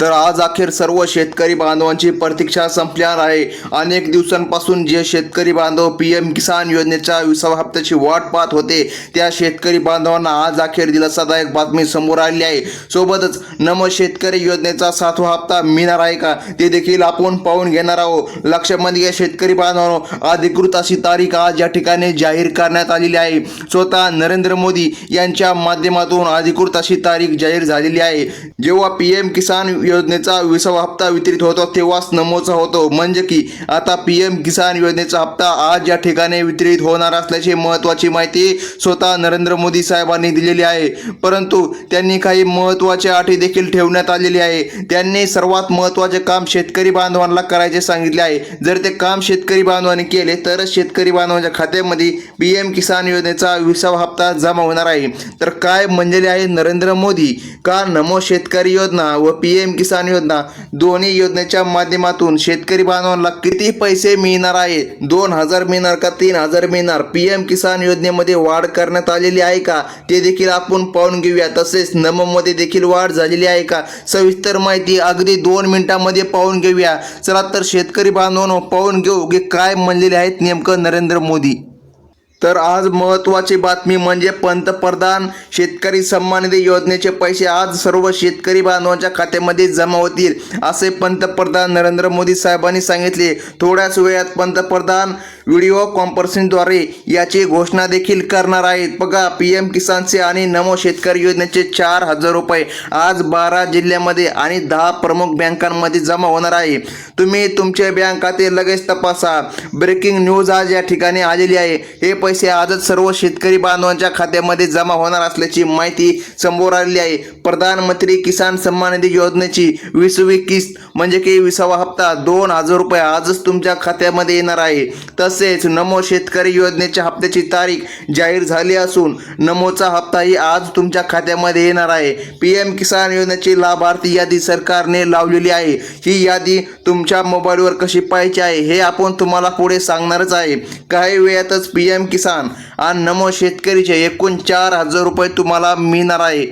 तर आज अखेर सर्व शेतकरी बांधवांची प्रतीक्षा संपल्यावर आहे. अनेक दिवसांपासून जे शेतकरी बांधव पी एम किसान योजनेच्या विसाव्या हप्त्याची वाट पाहत होते त्या शेतकरी बांधवांना आज अखेर दिलासादायक बातमी समोर आली आहे. सोबतच नम शेतकरी योजनेचा सातवा हप्ता मिळणार आहे का ते देखील आपण पाहून घेणार आहोत. लक्षामध्ये या शेतकरी बांधवांनो अधिकृत अशी तारीख आज या ठिकाणी जाहीर करण्यात आलेली आहे. स्वतः नरेंद्र मोदी यांच्या माध्यमातून अधिकृत अशी तारीख जाहीर झालेली आहे. जेव्हा पी एम किसान योजनेचा विसावा हप्ता वितरित होतो तेव्हाच नमोचा होतो. म्हणजे की आता पी एम किसान योजनेचा हप्ता आज या ठिकाणी वितरित होणार असल्याची महत्त्वाची माहिती स्वतः नरेंद्र मोदी साहेबांनी दिलेली आहे. परंतु त्यांनी काही महत्त्वाच्या अटी देखील ठेवण्यात आलेली आहे. त्यांनी सर्वात महत्त्वाचे काम शेतकरी बांधवांना करायचे सांगितले आहे. जर ते काम शेतकरी बांधवांनी केले तरच शेतकरी बांधवांच्या खात्यामध्ये पी एम किसान योजनेचा विसावा हप्ता जमा होणार आहे. तर काय म्हणलेले आहे नरेंद्र मोदी? का नमो शेतकरी योजना व पी एम किसान योजना. दोन्ही योजनेच्या माध्यमातून शेतकरी बांधवांना किती पैसे मिळणार आहे? दोन हजार मिळणार का तीन हजार मिळणार? पी एम किसान योजनेमध्ये वाढ करण्यात आलेली आहे का? ते देखील आपण पाहून घेऊया. तसेच नममध्ये देखील वाढ झालेली आहे का? सविस्तर माहिती अगदी दोन मिनिटांमध्ये पाहून घेऊया. चला तर शेतकरी बांधवांनो पाहून घेऊ की काय म्हणलेले आहेत नेमकं नरेंद्र मोदी. तर आज महत्त्वाची बातमी म्हणजे पंतप्रधान शेतकरी सन्मान निधी योजनेचे पैसे आज सर्व शेतकरी बांधवांच्या खात्यामध्ये जमा होतील असे पंतप्रधान नरेंद्र मोदी साहेबांनी सांगितले. थोड्याच वेळात पंतप्रधान व्हिडिओ कॉन्फरन्सिंगद्वारे याची घोषणा देखील करणार आहेत. बघा पी एम किसानचे आणि नमो शेतकरी योजनेचे चार हजार रुपये आज बारा जिल्ह्यामध्ये आणि दहा प्रमुख बँकांमध्ये जमा होणार आहे. तुम्ही तुमचे बँक खाते लगेच तपासा. ब्रेकिंग न्यूज आज या ठिकाणी आलेली आहे. हे पैसे आजच सर्व शेतकरी बांधवांच्या खात्यामध्ये जमा होणार असल्याची माहिती समोर आलेली आहे. प्रधानमंत्री किसान सन्मान निधी योजनेची वीसवी किस्त म्हणजे की विसावा हप्ता दोन हजार रुपये आजच तुमच्या खात्यामध्ये येणार आहे. तसेच नमो शेतकरी योजनेच्या हप्त्याची तारीख जाहीर झाली असून नमोचा हप्ताही आज तुमच्या खात्यामध्ये येणार आहे. पी एम किसान योजनेची लाभार्थी यादी सरकारने लावलेली आहे. ही यादी तुमच्या मोबाईलवर कशी पाहायची आहे हे आपण तुम्हाला पुढे सांगणारच आहे. काही वेळातच पी एम किसान आणि नमो शेतकरीचे एकूण चार हजार रुपये तुम्हाला मिळणार आहे.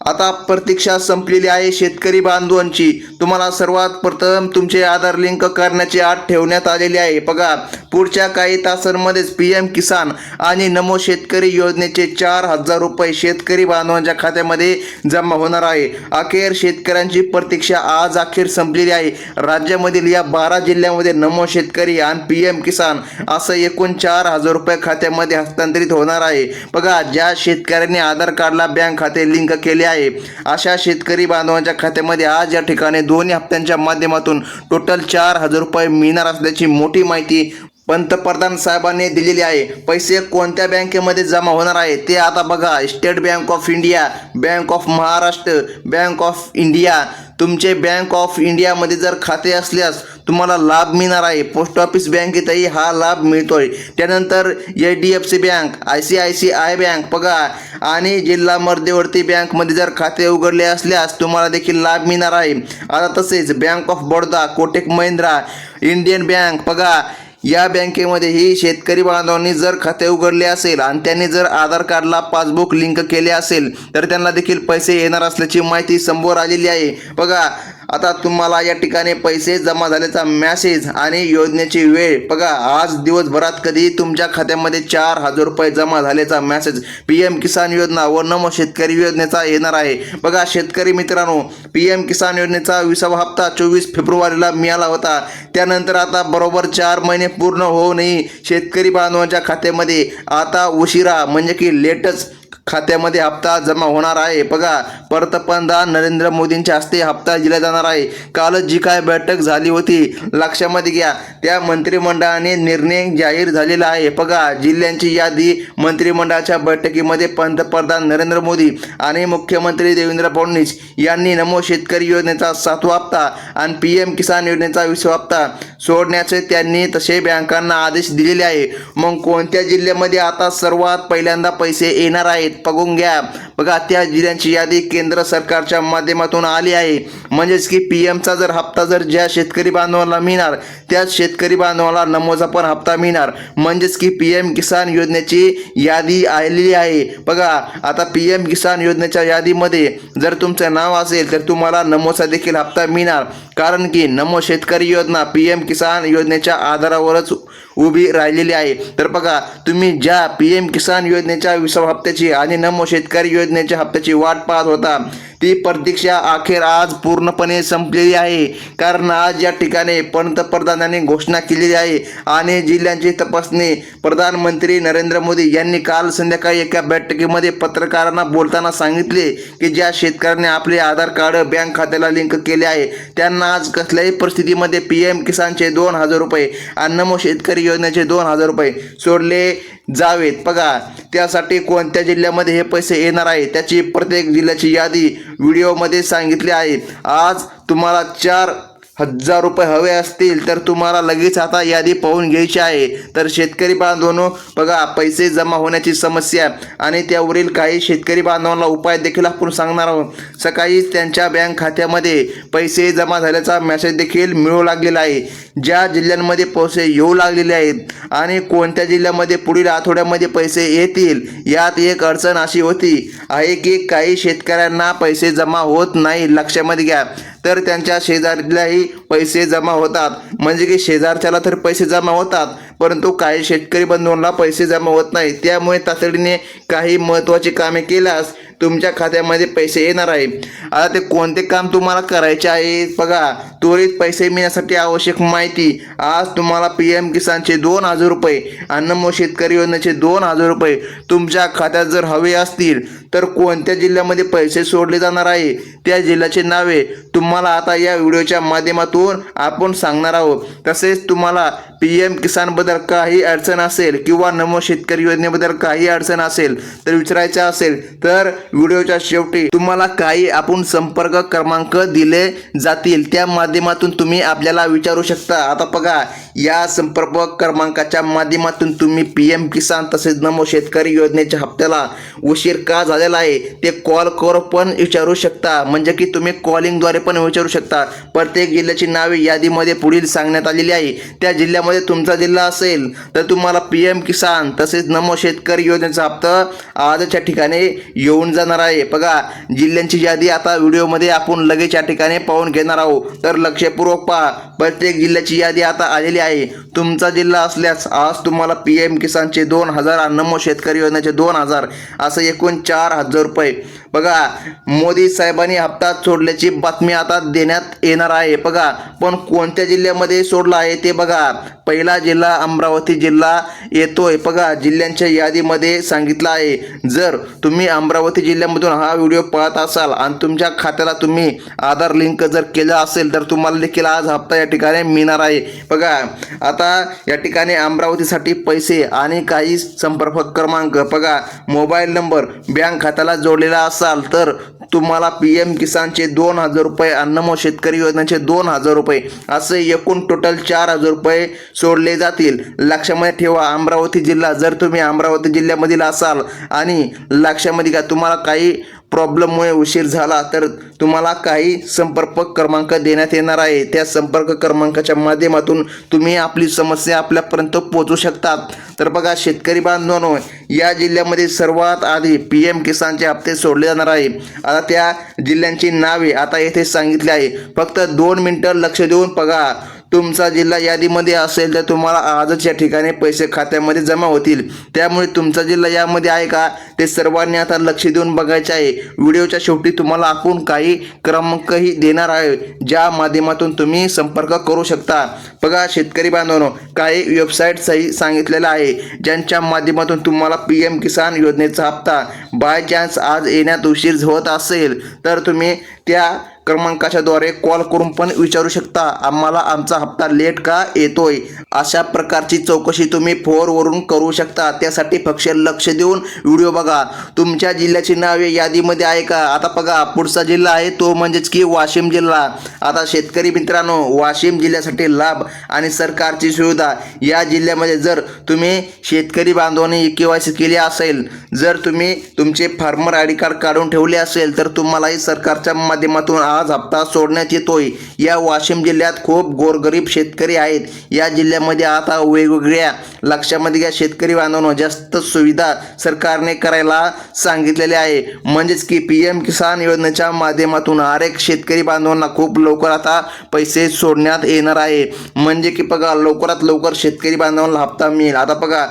आता प्रतीक्षा संपलेली आहे. शेतकरी बांधवांची तुम्हाला सर्वात प्रथम तुमचे आधार लिंक करण्याची आठ ठेवण्यात आलेली आहे. बघा पुढच्या काही तासांमध्येच पी एम किसान आणि नमो शेतकरी योजनेचे चार हजार रुपये शेतकरी बांधवांच्या खात्यामध्ये जमा होणार आहे. अखेर शेतकऱ्यांची प्रतीक्षा आज अखेर संपलेली आहे. राज्यामधील या बारा जिल्ह्यामध्ये नमो शेतकरी आणि पी एम किसान असं एकूण चार हजार रुपये खात्यामध्ये हस्तांतरित होणार आहे. बघा ज्या शेतकऱ्यांनी आधार कार्डला बँक खाते लिंक केले आहे. अशा शेतकरी बांधवांच्या खात्यामध्ये आज या ठिकाणी दोन्ही हप्त्यांच्या माध्यमातून टोटल चार हजार रुपये मिळणार असल्याची मोठी माहिती पंतप्रधान साहेबांनी दिलेली आहे. पैसे कोणत्या बँकेमध्ये जमा होणार आहे ते आता बघा. State bank of India bank of Maharashtra bank of India तुमचे बँक ऑफ इंडियामध्ये जर खाते असल्यास तुम्हाला लाभ मिळणार आहे. पोस्ट ऑफिस बँकेतही हा लाभ मिळतो आहे त्यानंतर H D F C bank I C I C I bank बघा. आणि जिल्हा मध्यवर्ती बँकमध्ये जर खाते उघडले असल्यास तुम्हाला देखील लाभ मिळणार आहे. आता तसेच bank of Baroda Kotak Mahindra Indian bank बघा. या बँकेमध्येही शेतकरी बांधवांनी जर खाते उघडले असेल आणि त्यांनी जर आधार कार्डला पासबुक लिंक केले असेल तर त्यांना देखील पैसे येणार असल्याची माहिती समोर आलेली आहे. बघा आता तुम्हाला या ठिकाणी पैसे जमा झाल्याचा मॅसेज आणि योजनेची वेळ. बघा आज दिवसभरात कधी तुमच्या खात्यामध्ये चार हजार रुपये जमा झाल्याचा मॅसेज पी एम किसान योजना व नमो शेतकरी योजनेचा येणार आहे. बघा शेतकरी मित्रांनो पी एम किसान योजनेचा विसावा हप्ता चोवीस फेब्रुवारीला मिळाला होता. त्यानंतर आता बरोबर चार महिने पूर्ण होऊनही शेतकरी बांधवांच्या खात्यामध्ये आता उशिरा म्हणजे की लेटच खात्यामध्ये हप्ता जमा होणार आहे. बघा पंतप्रधान नरेंद्र मोदींच्या हस्ते हप्ता दिला जाणार आहे. कालच जी काय बैठक झाली होती लक्षामध्ये घ्या. त्या मंत्रिमंडळाने निर्णय जाहीर झालेला आहे. बघा जिल्ह्यांची यादी मंत्रिमंडळाच्या बैठकीमध्ये पंतप्रधान नरेंद्र मोदी आणि मुख्यमंत्री देवेंद्र फडणवीस यांनी नमो शेतकरी योजनेचा सातवा हप्ता आणि पी एम किसान योजनेचा विसवा हप्ता सोडण्याचे त्यांनी तसे बँकांना आदेश दिलेले आहे. मग कोणत्या जिल्ह्यामध्ये आता सर्वात पहिल्यांदा पैसे येणार आहेत? आहेत बघून घ्या. बघा त्या जिल्ह्यांची यादी केंद्र सरकारच्या माध्यमातून आली आहे. म्हणजेच की पी एमचा जर हप्ता जर ज्या शेतकरी बांधवाला मिळणार त्याच शेतकरी बांधवाला नमोचा पण हप्ता मिळणार. म्हणजेच की पी एम किसान योजनेची यादी आलेली आहे. बघा आता पी एम किसान योजनेच्या यादीमध्ये जर तुमचं नाव असेल तर तुम्हाला नमोचा देखील हप्ता मिळणार. कारण की नमो शेतकरी योजना पी एम किसान योजनेच्या आधारावरच उभी राहिलेली आहे. तर बघा तुम्ही ज्या पी एम किसान योजनेच्या विसाव हप्त्याची आणि नमो शेतकरी योजनेच्या हप्त्याची वाट पाहत होता ती प्रतीक्षा अखेर आज पूर्णपणे संपलेली आहे. कारण आज या ठिकाणी पंतप्रधानांनी घोषणा केलेली आहे आणि जिल्ह्यांची तपासणी प्रधानमंत्री नरेंद्र मोदी यांनी काल संध्याकाळी एका बैठकीमध्ये पत्रकारांना बोलताना सांगितले की ज्या शेतकऱ्यांनी आपले आधार कार्ड बँक खात्याला लिंक केले आहे त्यांना आज कसल्याही परिस्थितीमध्ये पी एम किसानचे दोन हजार रुपये अन्नमो शेतकरी योजनेचे दोन हजार रुपये सोडले जावेत. बघा त्यासाठी कोणत्या जिल्ह्यामध्ये हे पैसे येणार आहे त्याची प्रत्येक जिल्ह्याची यादी व्हिडिओमध्ये सांगितली आहे. आज तुम्हाला चार हजार रुपये हवे असतील तर तुम्हाला लगेच आता यादी पाहून घ्यायची आहे. तर शेतकरी बांधवांनो बघा पैसे जमा होण्याची समस्या आणि त्यावरील काही शेतकरी बांधवांना उपाय देखील आपण सांगणार आहोत. सकाळीच त्यांच्या बँक खात्यामध्ये पैसे जमा झाल्याचा मेसेज देखील मिळू लागलेला आहे. ज्या जिल्ह्यांमध्ये पैसे येऊ लागलेले आहेत आणि कोणत्या जिल्ह्यामध्ये पुढील आठवड्यामध्ये पैसे येतील यात एक अडचण अशी होती आहे की काही शेतकऱ्यांना पैसे जमा होत नाही. लक्षामध्ये घ्या. तर त्यांच्या शेजारीलाही पैसे जमा होतात. म्हणजे की शेजारच्याला तर पैसे जमा होतात परंतु काही शेतकरी बंधूंना पैसे जमा होत नाही. त्यामुळे तातडीने काही महत्त्वाची कामे केल्यास तुमच्या खात्यामध्ये पैसे येणार आहे. आता ते कोणते काम तुम्हाला करायचे आहे बघा. त्वरित पैसे मिळण्यासाठी आवश्यक माहिती. आज तुम्हाला पी एम किसानचे दोन हजार रुपये अन्नमो शेतकरी योजनेचे दोन हजार रुपये तुमच्या खात्यात जर हवे असतील तर कोणत्या जिल्ह्यामध्ये पैसे सोडले जाणार आहे? त्या जिल्ह्याचे नावे तुम्हाला आता या व्हिडिओच्या माध्यमातून आपण सांगणार आहोत. तसेच तुम्हाला पी एम किसानबद्दल काही अडचण असेल किंवा नमो शेतकरी योजनेबद्दल काही अडचण असेल तर विचारायचं असेल तर व्हिडिओच्या शेवटी तुम्हाला काही आपण संपर्क क्रमांक दिले जातील. त्या माध्यमातून तुम्ही आपल्याला विचारू शकता. आता बघा या संपर्क क्रमांकाच्या माध्यमातून तुम्ही पी एम किसान तसेच नमो शेतकरी योजनेच्या हप्त्याला उशीर का झालेला आहे. ते कॉल कर पण विचारू शकता. म्हणजे की तुम्ही कॉलिंगद्वारे पण विचारू शकता. प्रत्येक जिल्ह्याची नावे यादीमध्ये पुढील सांगण्यात आलेली आहे. त्या जिल्ह्यामध्ये तुमचा जिल्हा असेल तर तुम्हाला पी एम किसान तसेच नमो शेतकरी योजनेचा हप्ता आजच्या ठिकाणी येऊन जाणार आहे. बघा जिल्ह्यांची यादी आता व्हिडिओमध्ये आपण लगेच या ठिकाणी पाहून घेणार आहोत. तर लक्षपूर्वक पहा प्रत्येक जिल्ह्याची यादी आता आलेली आहे. तुमचा जिल्हा असल्यास आज तुम्हाला पी एम किसानचे दोन हजार आणि नमो शेतकरी योजनेचे दोन हजार. असं एकूण चार हजार रुपये. बघा मोदी साहेबांनी हप्ता सोडल्याची बातमी आता देण्यात येणार आहे. बघा पण कोणत्या जिल्ह्यामध्ये सोडला आहे ते बघा. पहिला जिल्हा अमरावती जिल्हा येतोय. बघा जिल्ह्यांच्या यादीमध्ये सांगितलं आहे. जर तुम्ही अमरावती जिल्ह्यामधून हा व्हिडिओ पाहत असाल आणि तुमच्या खात्याला तुम्ही आधार लिंक जर केलं असेल तर तुम्हाला देखील आज हप्ता या ठिकाणी मिळणार आहे. बघा आता या ठिकाणी अमरावतीसाठी पैसे आणि काही संपर्क क्रमांक. बघा मोबाईल नंबर बँक खात्याला जोडलेला असाल तर तुम्हाला पी एम किसानचे दोन हजार रुपये अन्नमो शेतकरी योजनेचे दोन हजार रुपये असे एकूण टोटल चार हजार रुपये सोडले जातील. लक्षामध्ये ठेवा अमरावती जिल्हा जर तुम्ही अमरावती जिल्ह्यामधील असाल आणि लक्षामध्ये घ्या तुम्हाला काही प्रॉब्लेममुळे उशीर झाला तर तुम्हाला काही संपर्क क्रमांक देण्यात येणार आहे. त्या संपर्क क्रमांकाच्या माध्यमातून तुम्ही आपली समस्या आपल्यापर्यंत पोहोचू शकतात. तर बघा शेतकरी बांधवांनो या जिल्ह्यामध्ये सर्वात आधी पी एम किसानचे हप्ते सोडले जाणार आहे. आता त्या जिल्ह्यांची नावे आता येथे सांगितले आहे. फक्त दोन मिनटं लक्ष देऊन बघा. तुमचा जिल्हा यादीमध्ये असेल तर तुम्हाला आजच या ठिकाणी पैसे खात्यामध्ये जमा होतील. त्यामुळे तुमचा जिल्हा यामध्ये आहे का? ते सर्वांनी आता लक्ष देऊन बघायचे आहे. व्हिडिओच्या शेवटी तुम्हाला आपण काही क्रमांकही देणार आहे ज्या माध्यमातून तुम्ही संपर्क करू शकता. बघा शेतकरी बांधवांनो काही वेबसाईटसही सांगितलेलं आहे ज्यांच्या माध्यमातून तुम्हाला पी एम किसान योजनेचा हप्ता बाय चान्स आज येण्यात उशीर होत असेल. तर तुम्ही त्या क्रमांकाच्या द्वारे कॉल करून पण विचारू शकता. आम्हाला आमचा हप्ता लेट का येतोय? अशा प्रकारची चौकशी तुम्ही फोनवरून करू शकता. त्यासाठी फक्त लक्ष देऊन व्हिडिओ बघा. तुमच्या जिल्ह्याची नावे यादीमध्ये आहे का? आता बघा पुढचा जिल्हा आहे तो म्हणजेच की वाशिम जिल्हा. आता शेतकरी मित्रांनो वाशिम जिल्ह्यासाठी लाभ आणि सरकारची सुविधा. या जिल्ह्यामध्ये जर तुम्ही शेतकरी बांधवांनी के वाय सी केली असेल जर तुम्ही तुमचे फार्मर आय डी कार्ड काढून ठेवले असेल तर तुम्हालाही सरकारच्या माध्यमातून आज हप्ता सोडण्यात येतोय. या वाशिम जिल्ह्यात खूप गोरगरीब शेतकरी आहेत. या जिल्ह्यामध्ये आता वेगवेगळ्या लक्षामध्ये घ्या शेतकरी बांधवांना जास्त सुविधा सरकारने करायला सांगितलेले आहे. म्हणजेच की पी एम किसान योजनेच्या माध्यमातून हर एक शेतकरी बांधवांना खूप लवकर आता पैसे सोडण्यात येणार आहे. म्हणजे की बघा लवकरात लवकर शेतकरी बांधवांना हप्ता मिळेल. आता बघा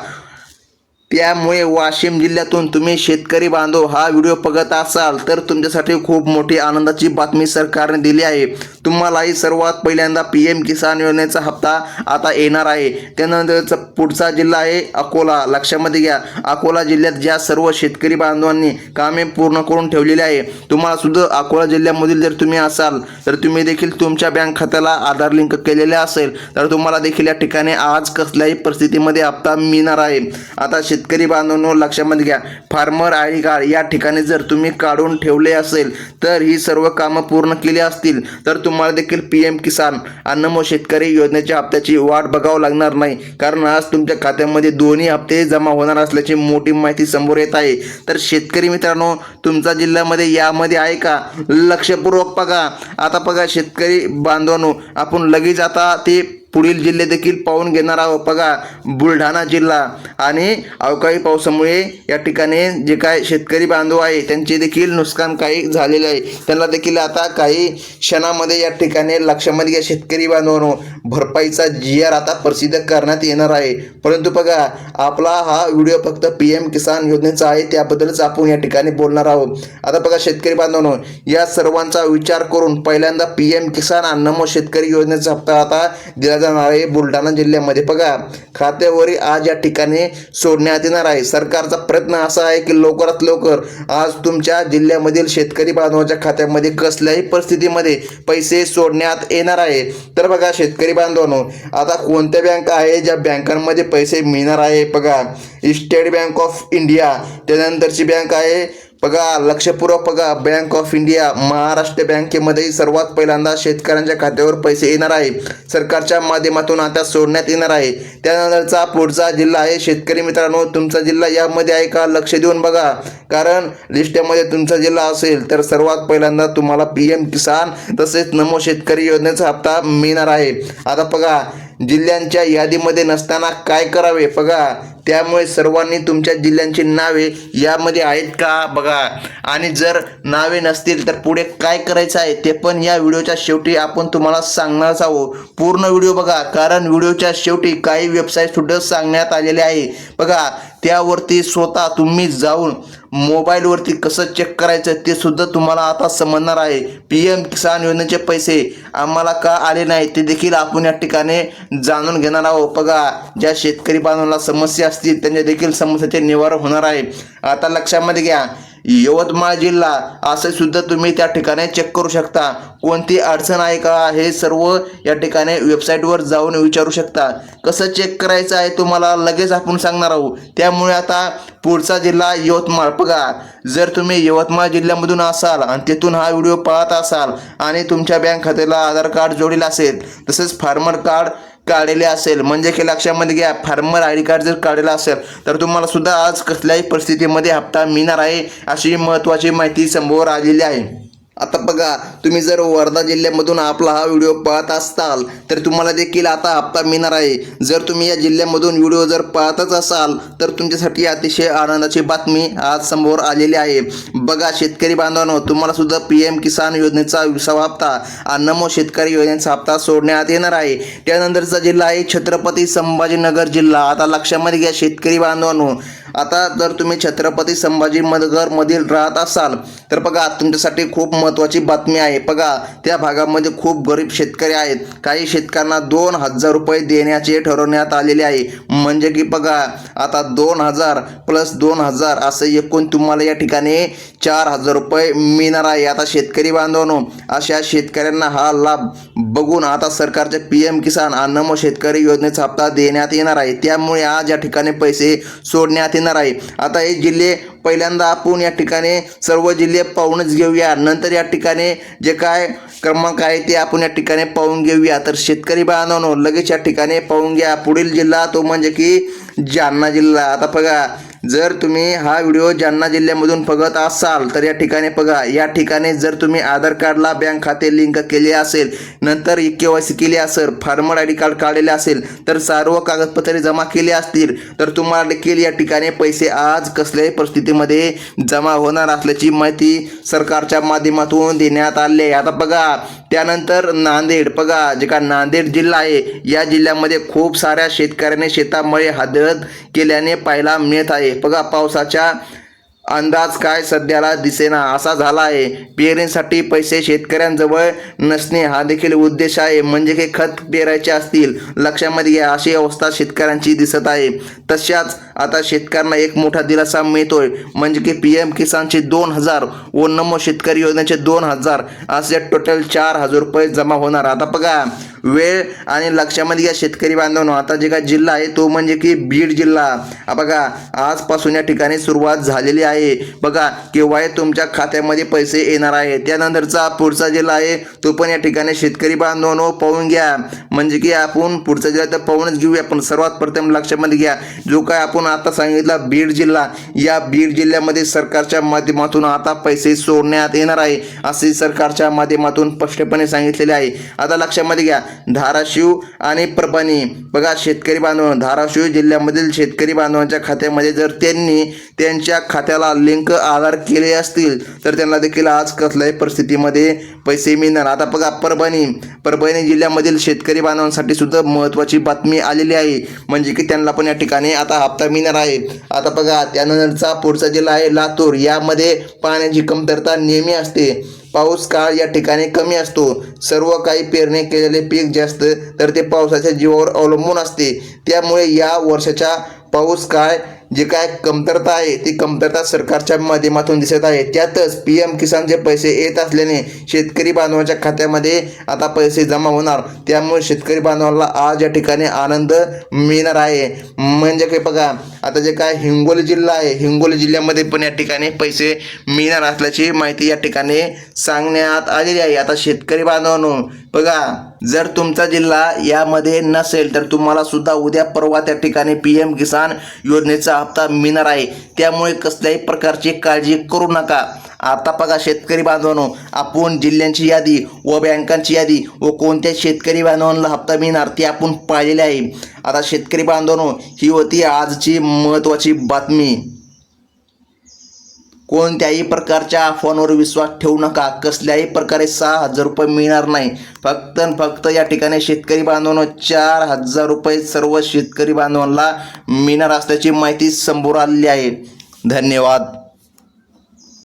त्यामुळे वाशिम जिल्ह्यातून तुम्ही शेतकरी बांधव हा व्हिडिओ बघत असाल तर तुमच्यासाठी खूप मोठी आनंदाची बातमी सरकारने दिली आहे. तुम्हालाही सर्वात पहिल्यांदा पी एम किसान योजनेचा हप्ता आता येणार आहे. त्यानंतरचा पुढचा जिल्हा आहे अकोला. लक्षामध्ये घ्या अकोला जिल्ह्यात ज्या सर्व शेतकरी बांधवांनी कामे पूर्ण करून ठेवलेली आहे तुम्हाला सुद्धा अकोला जिल्ह्यामधील जर तुम्ही असाल तर तुम्ही देखील तुमच्या बँक खात्याला आधार लिंक केलेले असेल तर तुम्हाला देखील या ठिकाणी आज कसल्याही परिस्थितीमध्ये हप्ता मिळणार आहे. आता शेतकरी बांधवांनो लक्षामध्ये घ्या. फार्मर आय कार्ड या ठिकाणी जर तुम्ही काढून ठेवले असेल तर ही सर्व कामं पूर्ण केली असतील तर तुम्हाला देखील पी एम किसान अन्नमो शेतकरी योजनेच्या हप्त्याची वाट बघावं लागणार नाही. कारण आज तुमच्या खात्यामध्ये दोन्ही हप्ते जमा होणार असल्याची मोठी माहिती समोर येत आहे. तर शेतकरी मित्रांनो तुमचा जिल्ह्यामध्ये यामध्ये आहे का? लक्षपूर्वक बघा. आता बघा शेतकरी बांधवांनो आपण लगेच आता ते पुढील जिल्हे देखील पाहून घेणार आहोत. बघा बुलढाणा जिल्हा आणि अवकाळी पावसामुळे या ठिकाणी जे काय शेतकरी बांधव आहे त्यांचे देखील नुकसान काही झालेले आहे. त्यांना देखील आता काही क्षणामध्ये या ठिकाणी लक्षामध्ये घ्या शेतकरी बांधवांनो. भरपाईचा जी आर आता प्रसिद्ध करण्यात येणार आहे. परंतु बघा आपला हा व्हिडिओ फक्त पी एम किसान योजनेचा आहे त्याबद्दलच आपण या ठिकाणी बोलणार आहोत. आता बघा शेतकरी बांधवांनो या सर्वांचा विचार करून पहिल्यांदा पी एम किसान अन्नमो शेतकरी योजनेचा हप्ता आता दिला जाणार आहे बुलढाणा जिल्ह्यामध्ये बघा खात्यावरील आज या ठिकाणी सोडण्यात येणार आहे. सरकारचा प्रयत्न असा आहे की लवकरात लवकर आज तुमच्या जिल्ह्यामधील शेतकरी बांधवाच्या खात्यामध्ये कसल्याही परिस्थितीमध्ये पैसे सोडण्यात येणार आहे. तर बघा शेतकरी बांधवांनो आता कोणत्या बँक आहे ज्या बँकांमध्ये पैसे मिळणार आहे? बघा स्टेट बँक ऑफ इंडिया त्यानंतरची बँक आहे बघा लक्षपूर्वक बघा बँक ऑफ इंडिया महाराष्ट्र बँकेमध्ये सर्वात पहिल्यांदा शेतकऱ्यांच्या खात्यावर पैसे येणार आहे. सरकारच्या माध्यमातून आता सोडण्यात येणार आहे. त्यानंतरचा पुढचा जिल्हा आहे शेतकरी मित्रांनो. तुमचा जिल्हा यामध्ये आहे का? लक्ष देऊन बघा. कारण लिस्टमध्ये तुमचा जिल्हा असेल तर सर्वात पहिल्यांदा तुम्हाला पी एम किसान तसेच नमो शेतकरी योजनेचा हप्ता मिळणार आहे. आता बघा जिल्ह्यांच्या यादीमध्ये नसताना काय करावे बघा. त्यामुळे सर्वांनी तुमच्या जिल्ह्यांची नावे यामध्ये आहेत का बघा. आणि जर नावे नसतील तर पुढे काय करायचं आहे ते पण या व्हिडिओच्या शेवटी आपण तुम्हाला सांगणारच आहोत. पूर्ण व्हिडिओ बघा कारण व्हिडिओच्या शेवटी काही वेबसाईट सुद्धा सांगण्यात आलेले आहे. बघा त्यावरती स्वतः तुम्ही जाऊन मोबाईलवरती कसं चेक करायचं ते सुद्धा तुम्हाला आता समजणार आहे. पी एम किसान योजनेचे पैसे आम्हाला का आले नाही ते देखील आपण या ठिकाणी जाणून घेणार आहोत. बघा ज्या शेतकरी बांधवांना समस्या असतील त्यांच्या देखील समस्याचे निवारण होणार आहे. आता लक्षामध्ये घ्या यवतमाळ जिल्हा असं सुद्धा तुम्ही त्या ठिकाणी चेक करू शकता. कोणती अडचण आहे का हे सर्व या ठिकाणी वेबसाईटवर जाऊन विचारू शकता. कसं चेक करायचं आहे तुम्हाला लगेच आपण सांगणार आहोत. त्यामुळे आता पुढचा जिल्हा यवतमाळ. बघा जर तुम्ही यवतमाळ जिल्ह्यामधून असाल आणि तिथून हा व्हिडिओ पाहत असाल आणि तुमच्या बँक खात्याला आधार कार्ड जोडलेलं असेल तसेच फार्मर कार्ड काढलेले असेल. म्हणजे की लक्षामध्ये घ्या फार्मर आय डी कार्ड जर काढलेलं असेल तर तुम्हाला सुद्धा आज कसल्याही परिस्थितीमध्ये हप्ता मिळणार आहे अशी महत्त्वाची माहिती समोर आलेली आहे. आता बघा तुम्ही जर वर्धा जिल्ह्यामधून आपला हा व्हिडिओ पाहत असताल तर तुम्हाला देखील आता हप्ता मिळणार आहे. जर तुम्ही या जिल्ह्यामधून व्हिडिओ जर पाहतच असाल तर तुमच्यासाठी अतिशय आनंदाची बातमी आज समोर आलेली आहे. बघा शेतकरी बांधवांनो तुम्हाला सुद्धा पी एम किसान योजनेचा विसावा हप्ता अन्नमो शेतकरी योजनेचा हप्ता सोडण्यात येणार आहे. त्यानंतरचा जिल्हा आहे छत्रपती संभाजीनगर जिल्हा. आता लक्षामध्ये घ्या शेतकरी बांधवांनो आता जर तुम्ही छत्रपती संभाजी मधील राहत असाल तर बघा तुमच्यासाठी खूप महत्त्वाची बातमी आहे. बघा त्या भागामध्ये खूप गरीब शेतकरी आहेत. काही शेतकऱ्यांना दोन हजार रुपये देण्याचे ठरवण्यात आलेले आहे. म्हणजे की बघा आता दोन हजार प्लस दोन हजार असं एकूण तुम्हाला या ठिकाणी चार हजार रुपये मिळणार आहे. आता शेतकरी बांधवांनो अशा शेतकऱ्यांना हा लाभ बघून आता सरकारच्या पी एम किसान अन्न शेतकरी योजनेचा हप्ता देण्यात येणार आहे. त्यामुळे आज या ठिकाणी पैसे सोडण्यात येणार आहे. आता हे जिल्हे पहिल्यांदा आपण या ठिकाणी सर्व जिल्हे पाहूनच घेऊया. नंतर या ठिकाणी जे काय क्रमांक आहे ते आपण या ठिकाणी पाहून घेऊया. तर शेतकरी बांधवांनो लगेच या ठिकाणी पाहून घ्या. पुढील जिल्हा तो म्हणजे की जालना जिल्हा. आता बघा जर तुम्ही हा व्हिडिओ जालना जिल्ह्यामधून बघत असाल तर या ठिकाणी बघा. या ठिकाणी जर तुम्ही आधार कार्डला बँक खाते लिंक केले असेल नंतर के वाय सी केली असेल फार्मर आय डी कार्ड काढलेले असेल तर सर्व कागदपत्रे जमा केली असतील तर तुम्हाला देखील या ठिकाणी पैसे आज कसल्याही परिस्थितीमध्ये जमा होणार असल्याची माहिती सरकारच्या माध्यमातून देण्यात आली आहे. आता बघा त्यानंतर नांदेड. बघा जे का नांदेड जिल्हा आहे या जिल्ह्यामध्ये खूप साऱ्या शेतकऱ्याने शेतामुळे हदत केल्याने पाहायला मिळत आहे. बघा पावसाच्या अंदाज काय सध्याला दिसेना. असा झाला आहे पेरणीसाठी पैसे शेतकऱ्यांजवळ नसणे हा देखील उद्देश आहे. म्हणजे की खत पेरायचे असतील लक्षामध्ये घ्या अशी अवस्था शेतकऱ्यांची दिसत आहे. तशाच आता शेतकऱ्यांना एक मोठा दिलासा मिळतोय. म्हणजे की पी एम किसानचे दोन हजार व नमो शेतकरी योजनेचे दोन हजार. असे टोटल चार हजार रुपये जमा होणार. आता बघा वेळ आणि लक्षामध्ये घ्या शेतकरी बांधवांनो आता जे काय जिल्हा आहे तो म्हणजे की बीड जिल्हा. बघा आजपासून या ठिकाणी सुरुवात झालेली आहे. बघा केव्हा तुमच्या खात्यामध्ये पैसे येणार आहे. त्यानंतरचा पुढचा जिल्हा आहे तो पण या ठिकाणी शेतकरी बांधवांनो पाहून घ्या. म्हणजे की आपण पुढचा जिल्हा तर पाहूनच घेऊया पण सर्वात प्रथम लक्षामध्ये घ्या. जो काय आपण आता सांगितला बीड जिल्हा या बीड जिल्ह्यामध्ये सरकारच्या माध्यमातून आता पैसे सोडण्यात येणार आहे असे सरकारच्या माध्यमातून स्पष्टपणे सांगितलेले आहे. आता लक्षामध्ये घ्या धाराशिव आणि परभणी. बघा शेतकरी बांधव धाराशिव जिल्ह्यामधील शेतकरी बांधवांच्या खात्यामध्ये जर त्यांनी त्यांच्या खात्याला लिंक आधार केले असतील तर त्यांना देखील आज कसल्याही परिस्थितीमध्ये पैसे मिळणार. आता बघा परभणी. परभणी जिल्ह्यामधील शेतकरी बांधवांसाठी सुद्धा महत्त्वाची बातमी आलेली आहे. म्हणजे की त्यांना पण या ठिकाणी आता हप्ता मिळणार आहे. आता बघा त्यानंतरचा पुढचा जिल्हा आहे लातूर. यामध्ये पाण्याची कमतरता नेहमी असते. पाऊस काळ या ठिकाणी कमी असतो. सर्व काही पेरणी केलेले पीक जास्त तर ते पावसाच्या जीवावर अवलंबून असते. त्यामुळे या वर्षाच्या पाऊस काळ जे काय कमतरता आहे ती कमतरता सरकारच्या माध्यमातून दिसत आहे. त्यातच पी एम किसानचे पैसे येत असल्याने शेतकरी बांधवांच्या खात्यामध्ये आता पैसे जमा होणार. त्यामुळे शेतकरी बांधवांना आज या ठिकाणी आनंद मिळणार आहे. म्हणजे काय बघा आता जे काय हिंगोली जिल्हा आहे हिंगोली जिल्ह्यामध्ये पण या ठिकाणी पैसे मिळणार असल्याची माहिती या ठिकाणी सांगण्यात आलेली आहे. आता शेतकरी बांधवांनो बघा जर तुमचा जिल्हा यामध्ये नसेल तर तुम्हाला सुद्धा उद्या परवा त्या ठिकाणी पी एम किसान योजनेचा हप्ता मिळणार आहे. त्यामुळे कसल्याही प्रकारची काळजी करू नका. आता बघा शेतकरी बांधवांनो आपण जिल्ह्यांची यादी व बँकांची यादी व कोणत्या शेतकरी बांधवांना हप्ता मिळणार ते आपण पाहिलेले आहे. आता शेतकरी बांधवांनो ही होती आजची महत्त्वाची बातमी. कोणत्याही प्रकारच्या अफवांवर विश्वास ठेवू नका. कसल्याही प्रकारे सहा हजार रुपये मिळणार नाही. फक्त आणि फक्त या ठिकाणी शेतकरी बांधवांना चार हजार रुपये सर्व शेतकरी बांधवांना मिळणार असल्याची माहिती समोर आलेली आहे. धन्यवाद.